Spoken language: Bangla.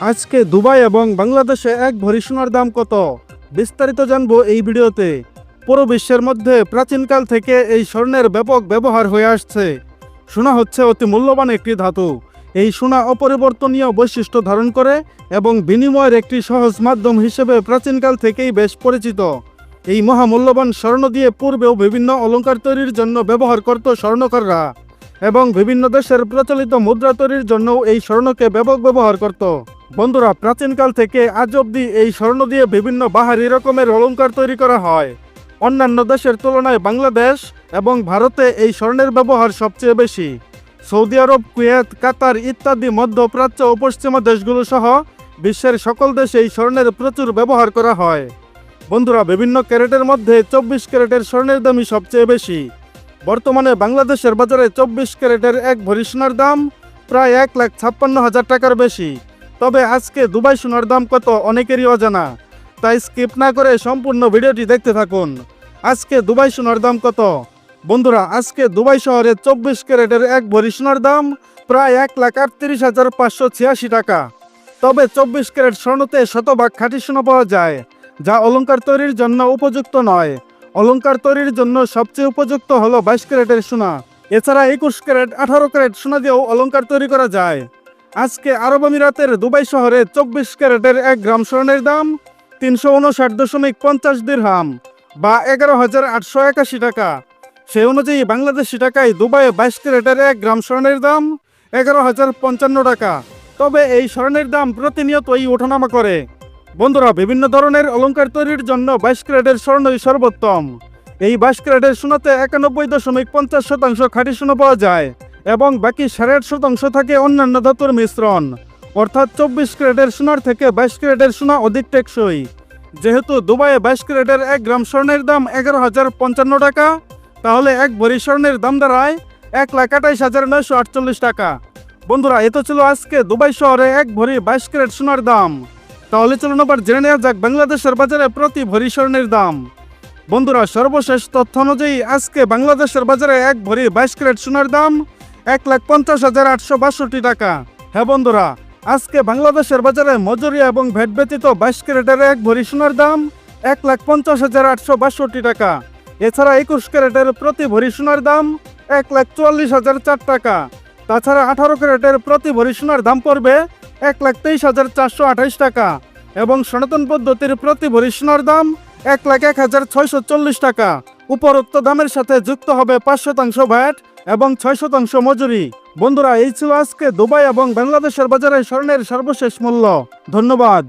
আজকে দুবাই এবং বাংলাদেশে এক ভরি সোনার দাম কত? বিস্তারিত জানব এই ভিডিওতে। পুরো বিশ্বের মধ্যে প্রাচীনকাল থেকে এই স্বর্ণের ব্যাপক ব্যবহার হয়ে আসছে। সোনা হচ্ছে অতি মূল্যবান একটি ধাতু। এই সোনা অপরিবর্তনীয় বৈশিষ্ট্য ধারণ করে এবং বিনিময়ের একটি সহজ মাধ্যম হিসেবে প্রাচীনকাল থেকেই বেশ পরিচিত। এই মহামূল্যবান স্বর্ণ দিয়ে পূর্বেও বিভিন্ন অলঙ্কার তৈরির জন্য ব্যবহার করত স্বর্ণকাররা এবং বিভিন্ন দেশের প্রচলিত মুদ্রা তৈরির জন্যও এই স্বর্ণকে ব্যাপক ব্যবহার করত। বন্ধুরা, প্রাচীনকাল থেকে আজ অবধি এই স্বর্ণ দিয়ে বিভিন্ন বাহারি রকমের অলংকার তৈরি করা হয়। অন্যান্য দেশের তুলনায় বাংলাদেশ এবং ভারতে এই স্বর্ণের ব্যবহার সবচেয়ে বেশি। সৌদি আরব, কুয়েত, কাতার ইত্যাদি মধ্যপ্রাচ্য ও পশ্চিমা দেশগুলো সহ বিশ্বের সকল দেশে এই স্বর্ণের প্রচুর ব্যবহার করা হয়। বন্ধুরা, বিভিন্ন ক্যারেটের মধ্যে চব্বিশ ক্যারেটের স্বর্ণের দামই সবচেয়ে বেশি। বর্তমানে বাংলাদেশের বাজারে চব্বিশ ক্যারেটের এক ভরি সোনার দাম প্রায় এক লাখ ছাপ্পান্ন হাজার টাকার বেশি। তবে আজকে দুবাই সোনার দাম কত অনেকেরই অজানা। তাই স্কিপ না করে সম্পূর্ণ ভিডিওটি দেখতে থাকুন। আজকে দুবাই সোনার দাম কত? বন্ধুরা, আজকে দুবাই শহরে চব্বিশ ক্যারেটের এক ভরি সোনার দাম প্রায় এক লাখ আটত্রিশ হাজার পাঁচশো ছিয়াশি টাকা। তবে চব্বিশ ক্যারেট স্বর্ণতে শতভাগ খাঁটি সোনা পাওয়া যায়, যা অলংকার তৈরির জন্য উপযুক্ত নয়। অলংকার তৈরির জন্য সবচেয়ে উপযুক্ত হলো বাইশ ক্যারেটের সোনা। এছাড়া একুশ ক্যারেট, আঠারো ক্যারেট সোনা দিয়েও অলংকার তৈরি করা যায়। আজকে আরব আমিরাতের দুবাই শহরে চব্বিশ ক্যারেটের এক গ্রাম স্বর্ণের দাম তিনশো উনষাট দশমিক পঞ্চাশ দিরহাম বা এগারো হাজার আটশো একাশি টাকা। সেই অনুযায়ী বাংলাদেশি টাকায় দুবাইয়ে বাইশ ক্যারেটের এক গ্রাম স্বর্ণের দাম এগারো হাজার পঞ্চান্ন টাকা। তবে এই স্বর্ণের দাম প্রতিনিয়তই ওঠানামা করে। বন্ধুরা, বিভিন্ন ধরনের অলঙ্কার তৈরির জন্য বাইশ ক্যারেটের স্বর্ণই সর্বোত্তম। এই বাইশ ক্যারেটের সোনাতে একানব্বই দশমিক পঞ্চাশ শতাংশ খাঁটি সোনা পাওয়া যায়। এবং বাকি আট শতাংশ থাকে অন্যান্য ধাতুর মিশ্রণ। অর্থাৎ চব্বিশ ক্যারেটের সোনার থেকে বাইশ ক্যারেটের সোনা অধিক টেকসই। যেহেতু দুবাইয়ে বাইশ ক্যারেটের এক গ্রাম স্বর্ণের দাম এগারো হাজার পঞ্চান্ন টাকা, তাহলে এক ভরি স্বর্ণের দাম দাঁড়ায় এক লাখ আঠাইশ হাজার নয়শো আটচল্লিশ টাকা। বন্ধুরা এত ছিল আজকে দুবাই শহরে এক ভরি বাইশ ক্যারেট সোনার দাম। তাহলে চলুন আবার জেনে নেওয়া যাক বাংলাদেশের বাজারে প্রতি ভরি স্বর্ণের দাম। বন্ধুরা, সর্বশেষ তথ্য অনুযায়ী আজকে বাংলাদেশের বাজারে এক ভরি বাইশ ক্যারেট সোনার দাম এক লাখ পঞ্চাশ হাজার আটশো বাষট্টি টাকা। হ্যাঁ বন্ধুরা, আজকে বাংলাদেশের বাজারে মজুরিয়া এবং ভ্যাট ব্যতীত বাইশ ক্যারেটের এক ভরি সোনার দাম এক লাখ পঞ্চাশ হাজার আটশো বাষট্টি টাকা। এছাড়া একুশ ক্যারেটের প্রতি ভরি সোনার দাম এক লাখ চুয়াল্লিশ হাজার চার টাকা। তাছাড়া আঠারো ক্যারেটের প্রতি ভরি সোনার দাম পড়বে এক লাখ তেইশ হাজার চারশো আঠাইশ টাকা এবং সনাতন পদ্ধতির প্রতি ভরি সোনার দাম এক লাখ এক হাজার ছয়শো চল্লিশ টাকা। উপরোক্ত দামের সাথে যুক্ত হবে পাঁচ শতাংশ ভ্যাট এবং ছয় শতাংশ মজুরি। বন্ধুরা, এই ছিল আজকে দুবাই এবং বাংলাদেশের বাজারে স্বর্ণের সর্বশেষ মূল্য। ধন্যবাদ।